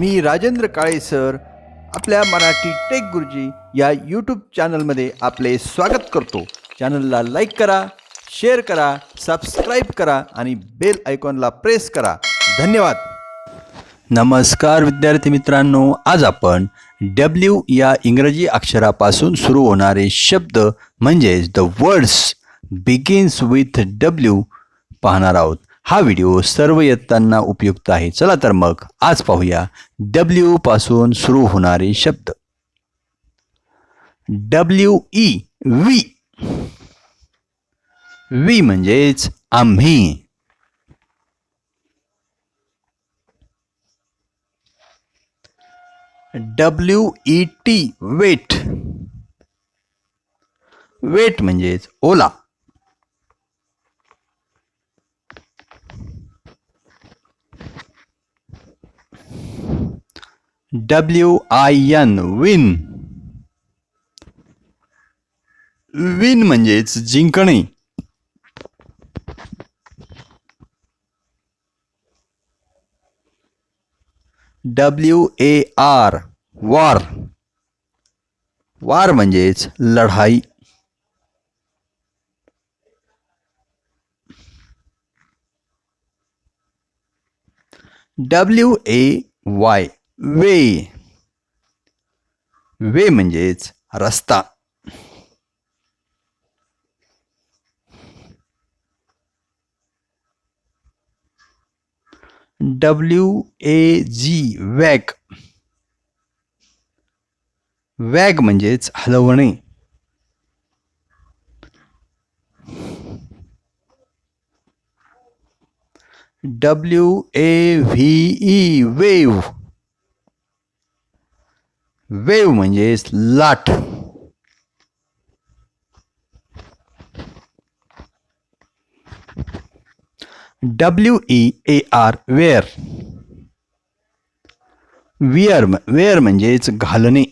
मी Rajendra Kale sir आपल्या Marathi take गुरुजी या YouTube चॅनलमध्ये आपले स्वागत करतो. चॅनलला लाईक करा शेअर करा सबस्क्राईब करा आणि बेल आयकॉनला प्रेस करा. धन्यवाद. नमस्कार विद्यार्थी मित्रांनो आज आपण डब्ल्यू या इंग्रजी अक्षरापासून सुरू होणारे शब्द म्हणजेच the words begins with W पाहणार आहोत. हा व्हिडिओ सर्व इयत्तांना उपयुक्त आहे. चला तर मग आज पाहूया डब्ल्यू पासून सुरू होणारे शब्द. डब्ल्यू ई वी वी म्हणजेच आम्ही. W E T wet. Wet म्हणजेच ओला. W I N win win म्हणजेच जिंकणे. डब्ल्यू ए आर वार वार म्हणजेच लढाई. डब्ल्यू ए वाय वे वे म्हणजेच रस्ता. W A ji wag. Wag म्हणजेच हलवणे. W A V E wave wave म्हणजेच लाट. W E A R wear. Wear wear म्हणजेच घालणे.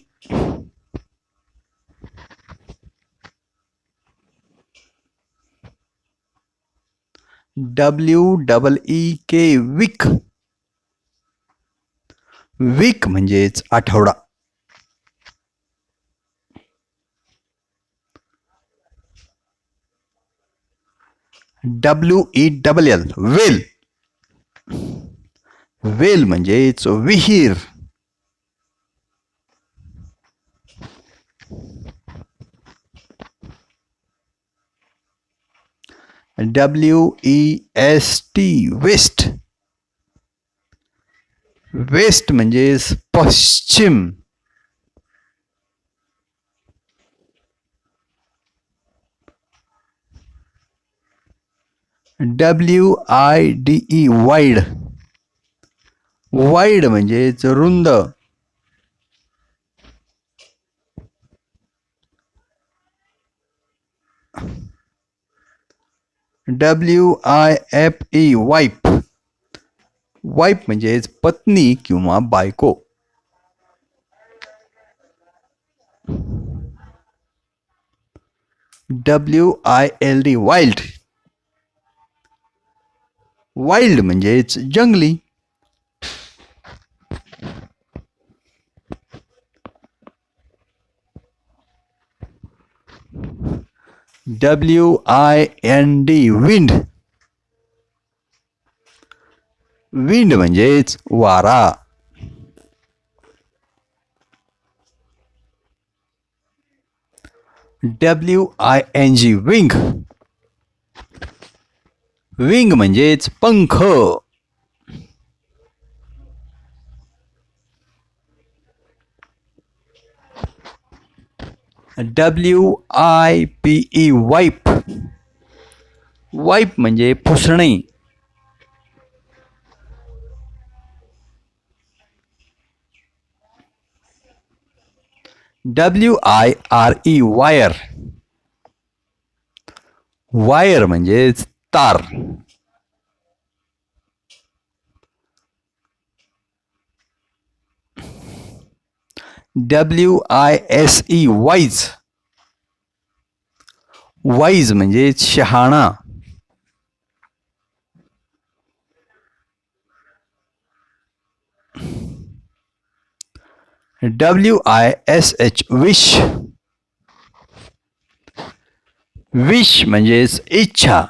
डब्ल्यू डबल ई के विक. विक म्हणजेच आठवडा. W E double L well well म्हणजेच विहीर W E S T west west म्हणजेच पश्चिम. W I D E wide wide म्हणजेच रुंद. W I F E wipe वाईप म्हणजेच पत्नी किंवा बायको. W I L D wild wild म्हणजेच जंगली. W I N D wind wind म्हणजेच वारा. W I N G wing wing म्हणजेच पंख. W I P E wipe wipe म्हणजे पुसणे. W I R E wire wire म्हणजेच तार W I S E wise wise म्हणजे शहाणा. W I S H wish wish म्हणजेच इच्छा.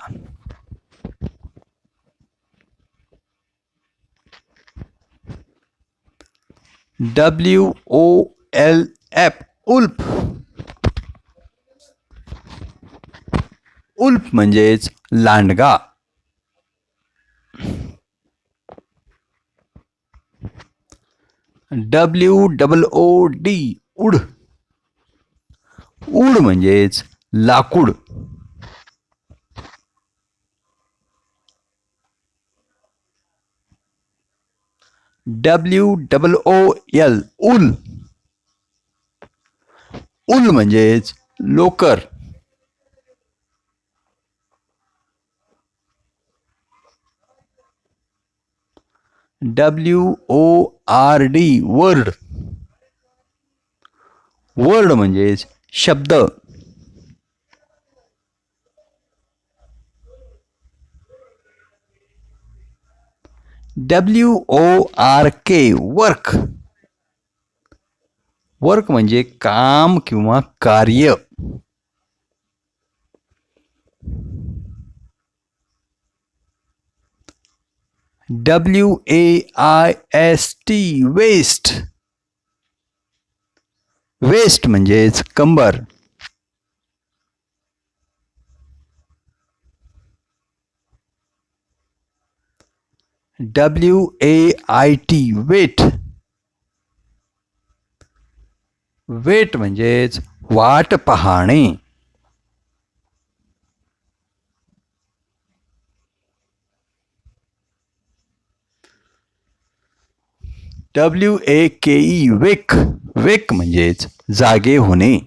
W O L F wolf. Wolf म्हणजेच लांडगा। W double O D wood. Wood म्हणजेच लाकूड। W double O L wool wool म्हणजेच लोकर. W O R D word word म्हणजेच शब्द. W O R K work work म्हणजे काम किंवा कार्य. W A I S T waist waist म्हणजेच कंबर. W A I T wait wait म्हणजेच वाट पाहणे. डब्ल्यू ए के ई वेक. वेक म्हणजेच जागे होणे.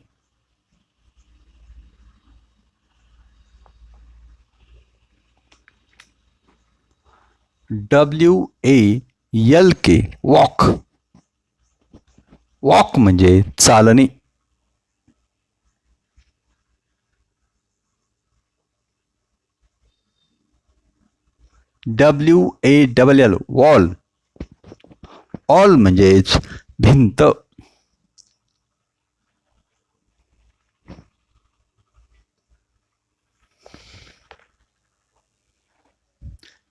डब्ल्यू ए यल के वॉक वॉक म्हणजे चालणे. W A double L wall wall म्हणजेच भिंत.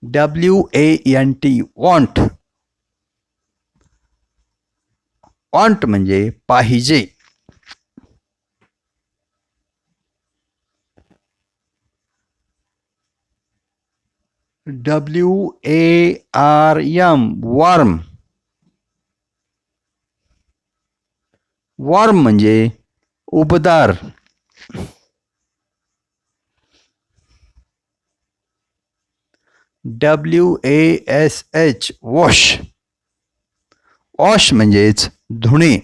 W A N T want want म्हणजे पाहिजे. W A R M warm warm म्हणजे उबदार. W A S H wash wash म्हणजेच धुणे.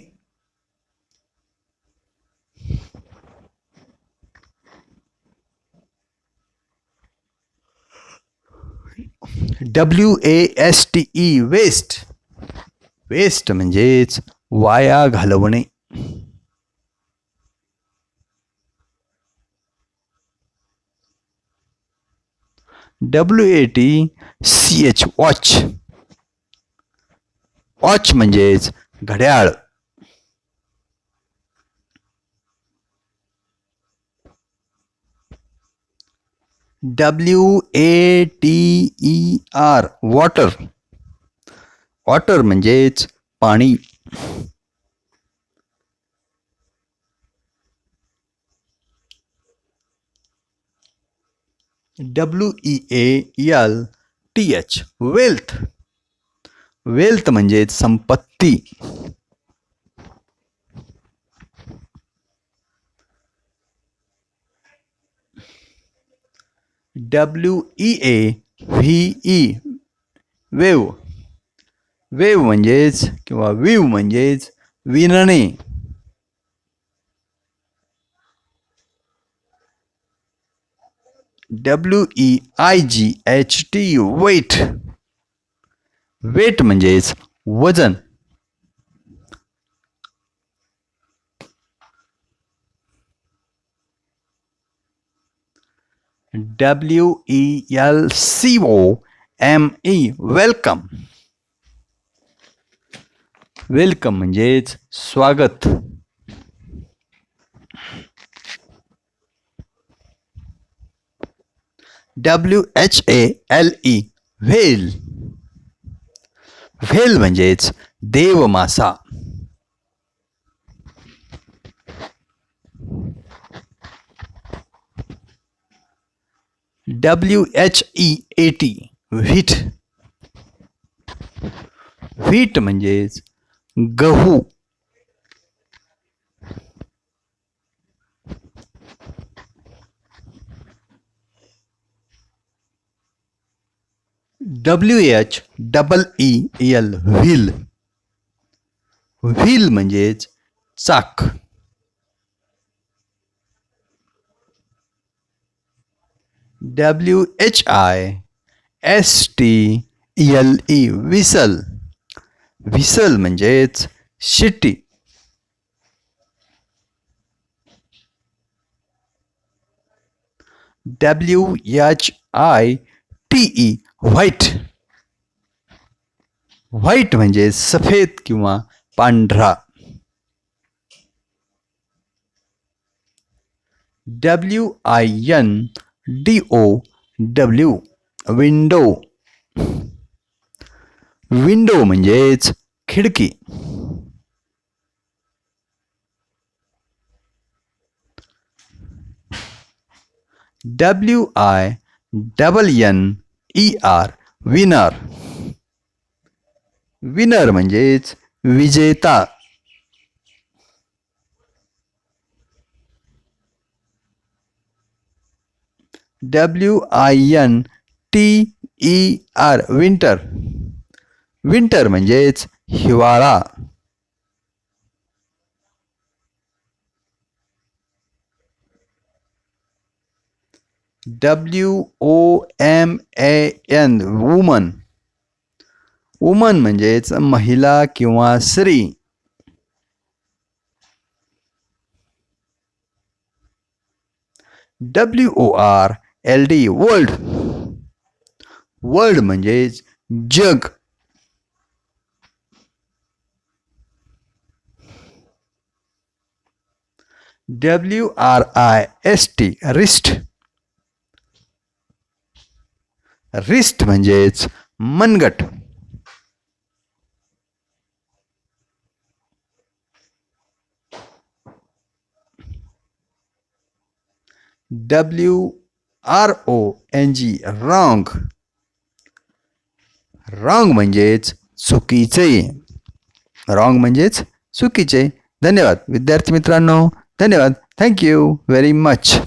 W A S T E waste waste म्हणजेच वाया घालवणे. W A T C H watch watch म्हणजेच घड्याळ. W A T E R water water म्हणजेच पाणी. W E A L T H wealth wealth म्हणजेच संपत्ती. W E A V E weave. Weave म्हणजेच किंवा विव म्हणजेच विणणे W E I G H T weight weight म्हणजेच वज़न. W E L C O M E welcome welcome म्हणजेच स्वागत. W H A L E whale whale म्हणजेच देव मासा W H E A T wheat wheat म्हणजेच गहू. W H double E L wheel. Wheel म्हणजेच चाक. W H I S T L E whistle. Whistle म्हणजेच शिट्टी. W H I T E white white म्हणजे सफ़ेद किंवा पांढरा. W I N D O W window window म्हणजेच खिडकी. W I double N E R winner winner म्हणजेच विजेता. W I N T E R winter winter म्हणजेच हिवाळा. W O M A N woman woman म्हणजेच महिला किंवा स्त्री. W O R L D world world म्हणजेच जग. W R I S T wrist wrist म्हणजेच मनगट. W R O N G wrong wrong म्हणजेच चुकीचे. रॉंग म्हणजेच चुकीचे. धन्यवाद, विद्यार्थी मित्रांनो. धन्यवाद. Thank you very much